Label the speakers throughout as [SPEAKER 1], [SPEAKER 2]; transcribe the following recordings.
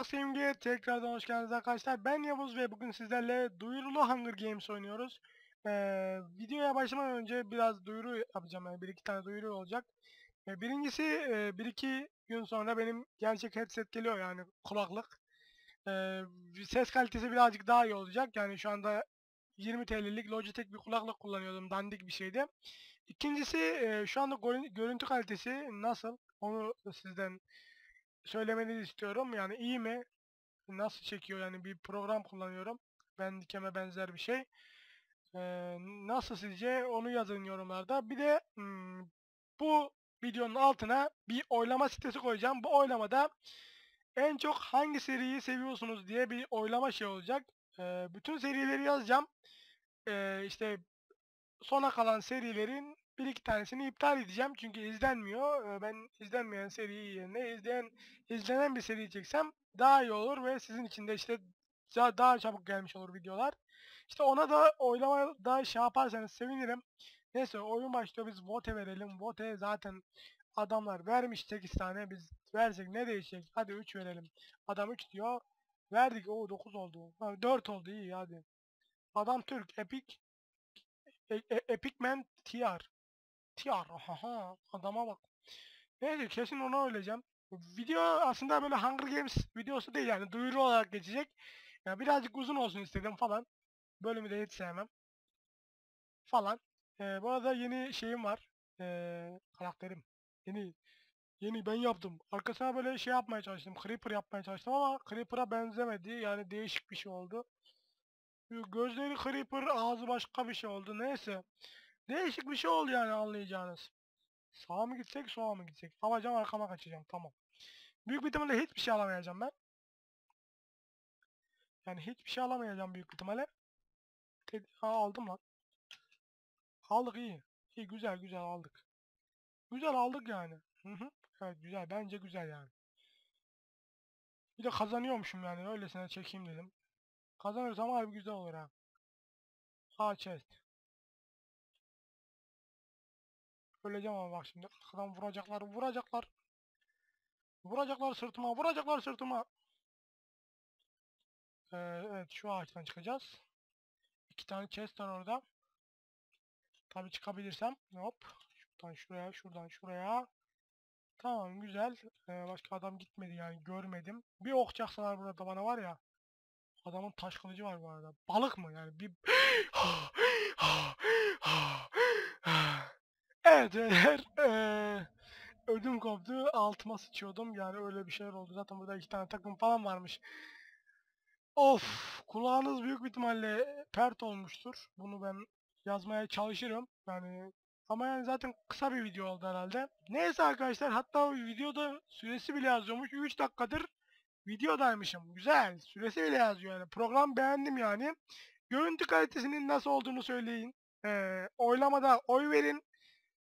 [SPEAKER 1] Merhaba sevgili tekrardan hoş geldiniz arkadaşlar. Ben Yavuz ve bugün sizlerle duyurulu Hunger Games oynuyoruz. Ee, videoya başlamadan önce biraz duyuru yapacağım. Yani bir iki tane duyuru olacak. Ee, birincisi e, bir iki gün sonra benim gerçek headset geliyor yani kulaklık. Ee, ses kalitesi birazcık daha iyi olacak. Yani şu anda 20 TL'lik Logitech bir kulaklık kullanıyordum. Dandik bir şeydi. İkincisi e, şu anda görün- görüntü kalitesi nasıl? Onu sizden söylemenizi istiyorum. Yani iyi mi? Nasıl çekiyor? Yani bir program kullanıyorum. Bandicam'e benzer bir şey. Ee, nasıl sizce? Onu yazın yorumlarda. Bir de hmm, bu videonun altına bir oylama sitesi koyacağım. Bu oylamada en çok hangi seriyi seviyorsunuz diye bir oylama şey olacak. Ee, bütün serileri yazacağım. Ee, işte sona kalan serilerin bir iki tanesini iptal edeceğim çünkü izlenmiyor. Ee, Ben izlenmeyen seriyi yerine izleyen izlenen bir seri çeksem daha iyi olur ve sizin için de işte daha, daha çabuk gelmiş olur videolar. İşte ona da oylama da şey yaparsanız sevinirim. Neyse oyun başlıyor biz vote verelim. Vote zaten adamlar vermiş 8 tane biz versek ne değişecek? Hadi 3 verelim. Adam 3 diyor. Verdik o 9 oldu. Ha, 4 oldu iyi hadi. Adam Türk Epic e, e, Epic Man TR. TR. Haha adama bak. Neyse kesin ona öleceğim. Video aslında böyle Hunger Games videosu değil yani duyuru olarak geçecek. Yani birazcık uzun olsun istedim falan. Bölümü de hiç sevmem. Falan. Ee, bu arada yeni şeyim var. Ee, karakterim. Yeni. Yeni ben yaptım. Arkasına böyle şey yapmaya çalıştım. Creeper yapmaya çalıştım ama Creeper'a benzemedi. Yani değişik bir şey oldu. Gözleri Creeper, ağzı başka bir şey oldu. Neyse. Değişik bir şey oldu yani anlayacağınız. Sağa mı gitsek, sola mı gitsek? Alacağım arkama kaçacağım. Tamam. Büyük bir ihtimalle hiçbir şey alamayacağım ben. Yani hiçbir şey alamayacağım büyük ihtimalle. Ted aldım lan. Aldık iyi. İyi güzel güzel aldık. Güzel aldık yani. Hı hı. Evet güzel. Bence güzel yani. Bir de kazanıyormuşum yani. Öylesine çekeyim dedim. Kazanırsam harbi güzel olur ha. Aa chest. Öleceğim ama bak şimdi. Arkadan vuracaklar, vuracaklar. Vuracaklar sırtıma, vuracaklar sırtıma. Ee, evet şu ağaçtan çıkacağız. İki tane chest var orada. Tabii çıkabilirsem. Hop. Şuradan şuraya, şuradan şuraya. Tamam güzel. Ee, başka adam gitmedi yani görmedim. Bir ok çaksalar burada bana var ya. Adamın taş kılıcı var bu arada. Balık mı yani? Bir... evet eğer eee, ödüm koptu altıma sıçıyordum yani öyle bir şeyler oldu. Zaten burada iki tane takım falan varmış. Of kulağınız büyük bir ihtimalle pert olmuştur. Bunu ben yazmaya çalışırım. Yani ama yani zaten kısa bir video oldu herhalde. Neyse arkadaşlar hatta videoda süresi bile yazıyormuş. 3 dakikadır videodaymışım. Güzel. Süresi bile yazıyor yani. Program beğendim yani. Görüntü kalitesinin nasıl olduğunu söyleyin. Ee, oylamada oy verin.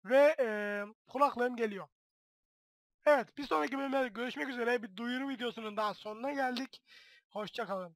[SPEAKER 1] Ve ee, kulaklığım geliyor. Evet bir sonraki bölümde görüşmek üzere. Bir duyuru videosunun daha sonuna geldik. Hoşçakalın.